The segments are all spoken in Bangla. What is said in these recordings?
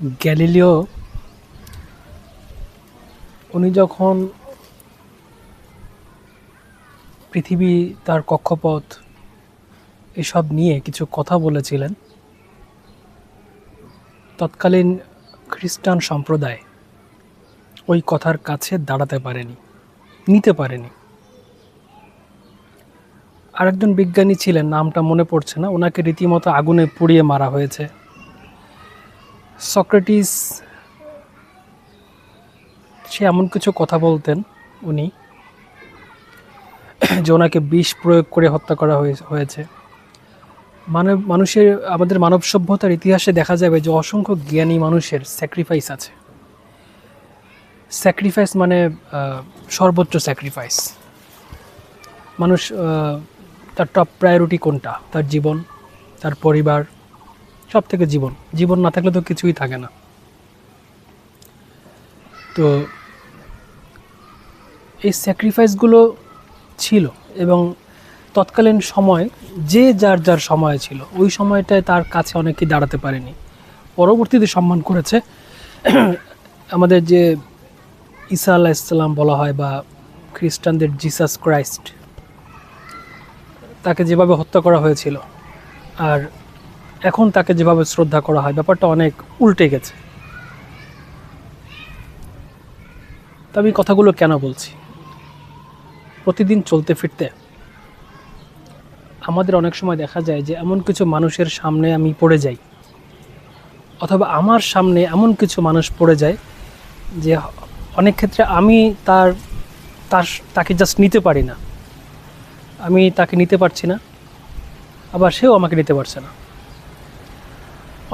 গ্যালিলিও, উনি যখন পৃথিবী, তার কক্ষপথ, এসব নিয়ে কিছু কথা বলেছিলেন, তৎকালীন খ্রিস্টান সম্প্রদায় ওই কথার কাছে দাঁড়াতে পারেনি, নিতে পারেনি। আরেকজন বিজ্ঞানী ছিলেন, নামটা মনে পড়ছে না, ওনাকে রীতিমতো আগুনে পুড়িয়ে মারা হয়েছে। সক্রেটিস, সে এমন কিছু কথা বলতেন উনি, যে ওনাকে বিষ প্রয়োগ করে হত্যা করা হয়ে- হয়েছে। মানব, মানুষের, আমাদের মানব সভ্যতার ইতিহাসে দেখা যাবে যে অসংখ্য জ্ঞানী মানুষের স্যাক্রিফাইস আছে। স্যাক্রিফাইস মানে সর্বোচ্চ স্যাক্রিফাইস মানুষ তার টপ প্রায়োরিটি কোনটা? তার জীবন, তার পরিবার সব থেকে জীবন। জীবন না থাকলে তো কিছুই থাকে না। তো এই স্যাক্রিফাইসগুলো ছিল এবং তৎকালীন সময় যে যার যার সময় ছিল, ওই সময়টায় তার কাছে অনেকেই দাঁড়াতে পারেনি। পরবর্তীতে সম্মান করেছে। আমাদের যে ঈসা আল্লাহ ইসলাম বলা হয় বা খ্রিস্টানদের জিসাস ক্রাইস্ট তাকে যেভাবে হত্যা করা হয়েছিল। আর এখন তাকে যেভাবে শ্রদ্ধা করা হয়, ব্যাপারটা অনেক উল্টে গেছে। তো আমি কথাগুলো কেন বলছি? প্রতিদিন চলতে ফিরতে আমাদের অনেক সময় দেখা যায় যে এমন কিছু মানুষের সামনে আমি পড়ে যাই, অথবা আমার সামনে এমন কিছু মানুষ পড়ে যায় যে অনেক ক্ষেত্রে আমি তার তার, তাকে জাস্ট নিতে পারি না। আমি তাকে নিতে পারছি না, আবার সেও আমাকে নিতে পারছে না।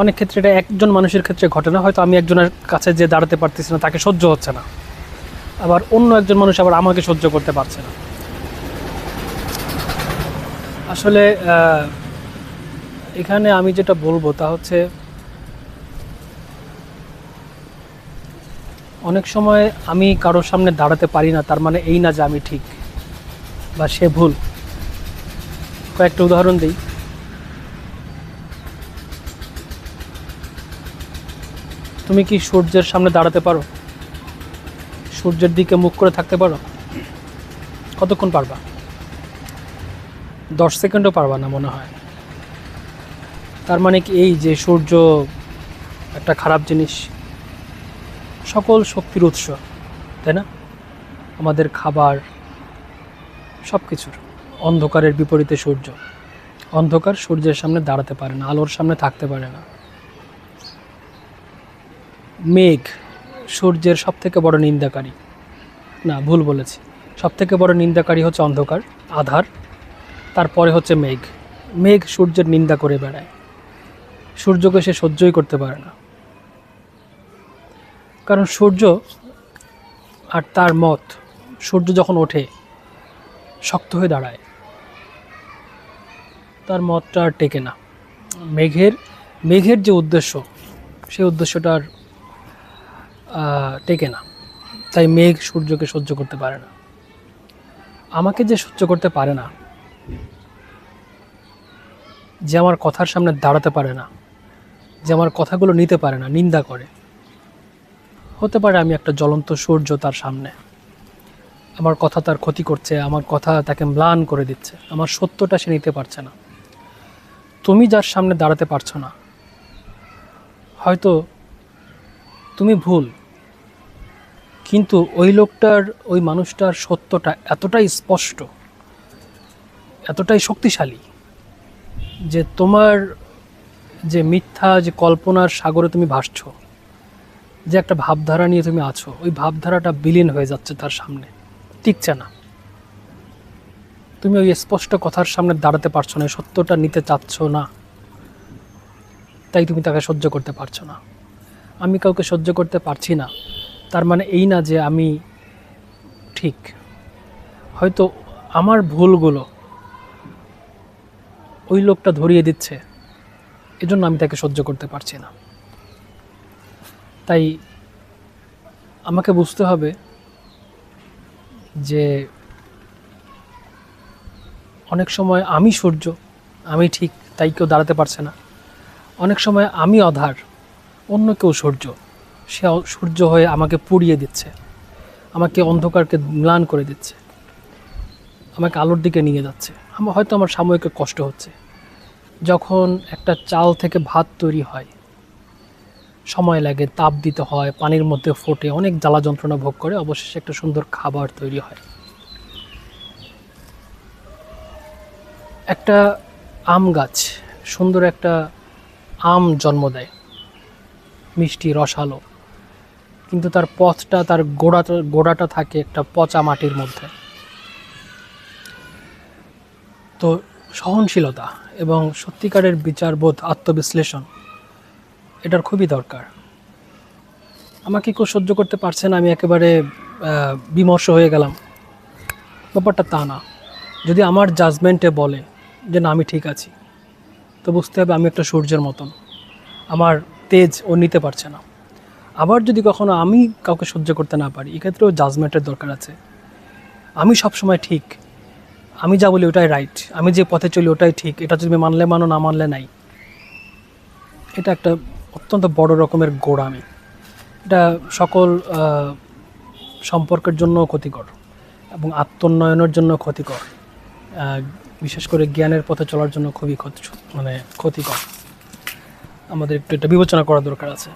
অনেক ক্ষেত্রে এটা একজন মানুষের ক্ষেত্রে ঘটে না। হয়তো আমি একজনের কাছে যে দাঁড়াতে পারতেছি না, তাকে সহ্য হচ্ছে না। আবার অন্য একজন মানুষ আবার আমাকে সহ্য করতে পারছে না। আসলে এখানে আমি যেটা বলব তা হচ্ছে, অনেক সময় আমি কারোর সামনে দাঁড়াতে পারি না, তার মানে এই না যে আমি ঠিক বা সে ভুল। কয়েকটা উদাহরণ দিই। তুমি কি সূর্যের সামনে দাঁড়াতে পারো? সূর্যের দিকে মুখ করে থাকতে পারো? কতক্ষণ পারবা? দশ সেকেন্ডও পারবা না মনে হয়। তার মানে কি এই যে সূর্য একটা খারাপ জিনিস? সকল শক্তির উৎস, তাই না? আমাদের খাবার সব কিছুর অন্ধকারের বিপরীতে সূর্য। অন্ধকার সূর্যের সামনে দাঁড়াতে পারে না, আলোর সামনে থাকতে পারে না। মেঘ সূর্যের সব থেকে বড় নিন্দাকারী। না ভুল বলেছি। সব থেকে বড় নিন্দাকারী হচ্ছে অন্ধকার আধার তারপরে হচ্ছে মেঘ। মেঘ সূর্যের নিন্দা করে বেড়ায়। সূর্যকে সে সহ্যই করতে পারে না। কারণ সূর্য আর তার মত সূর্য যখন ওঠে শক্ত হয়ে দাঁড়ায়। তার মতটা আর টেকে না। মেঘের মেঘের যে উদ্দেশ্য সেই উদ্দেশ্যটা আর আহ, টেকে না। তাই মেঘ সূর্যকে সহ্য করতে পারে না। আমাকে যে সহ্য করতে পারে না, যে আমার কথার সামনে দাঁড়াতে পারে না, যে আমার কথাগুলো নিতে পারে না, নিন্দা করে, হতে পারে আমি একটা জ্বলন্ত সূর্য তার সামনে। আমার কথা তার ক্ষতি করছে, আমার কথা তাকে ম্লান করে দিচ্ছে, আমার সত্যটা সে নিতে পারছে না। তুমি যার সামনে দাঁড়াতে পারছ না, হয়তো তুমি ভুল কিন্তু ওই লোকটার, ওই মানুষটার সত্যটা এতটাই স্পষ্ট, এতটাই শক্তিশালী যে তোমার যে মিথ্যা, যে কল্পনার সাগরে তুমি ভাসছ, যে একটা ভাবধারা নিয়ে তুমি আছো, ওই ভাবধারাটা বিলীন হয়ে যাচ্ছে তার সামনে। টিকছে না। তুমি ওই স্পষ্ট কথার সামনে দাঁড়াতে পারছ না সত্যটা নিতে চাচ্ছ না। তাই তুমি তাকে সহ্য করতে পারছ না। আমি কাউকে সহ্য করতে পারছি না। তার মানে এই না যে আমি ঠিক। হয়তো আমার ভুলগুলো ওই লোকটা ধরিয়ে দিচ্ছে, এজন্য আমি তাকে সহ্য করতে পারছি না। তাই আমাকে বুঝতে হবে যে অনেক সময় আমি সূর্য, আমি ঠিক, তাই কেউ দাঁড়াতে পারছে না। অনেক সময় আমি অধার, অন্য কেউ সূর্য। সে সূর্য হয়ে আমাকে পুড়িয়ে দিচ্ছে। আমাকে অন্ধকারকে ম্লান করে দিচ্ছে। আমাকে আলোর দিকে নিয়ে যাচ্ছে। আমার হয়তো আমার সাময়িক কষ্ট হচ্ছে। যখন একটা চাল থেকে ভাত তৈরি হয়, সময় লাগে, তাপ দিতে হয়, পানির মধ্যে ফোটে, অনেক জ্বালা যন্ত্রণা ভোগ করে, অবশেষে একটা সুন্দর খাবার তৈরি হয়। একটা আম গাছ, সুন্দর একটা আম জন্ম দেয়। মিষ্টি, রসালো। কিন্তু তার পথটা, তার গোড়াটা গোড়াটা থাকে একটা পচা মাটির মধ্যে। তো সহনশীলতা এবং সত্যিকারের বিচারবোধ আত্মবিশ্লেষণ, এটার খুবই দরকার। আমাকে কেউ সহ্য করতে পারছে না, আমি একেবারে বিমর্ষ হয়ে গেলাম। ব্যাপারটা তা না। যদি আমার জাজমেন্টে বলে যে না, আমি ঠিক আছি, তো বুঝতে হবে আমি একটা সূর্যের মতন। আমার তেজ ও নিতে পারছে না। আবার যদি কখনো আমি কাউকে সহ্য করতে না পারি, এক্ষেত্রেও জাজমেন্টের দরকার আছে। আমি সবসময় ঠিক। আমি যা বলি ওটাই রাইট আমি যে পথে চলি ওটাই ঠিক। এটা তুমি মানলে মানো, না মানলে নাই। এটা একটা অত্যন্ত বড় রকমের গোড়ামি এটা সকল সম্পর্কের জন্য ক্ষতিকর এবং আত্মোন্নয়নের জন্য ক্ষতিকর। বিশেষ করে জ্ঞানের পথে চলার জন্য খুবই ক্ষতি মানে ক্ষতিকর। আমাদের একটু এটা বিবেচনা করা দরকার আছে।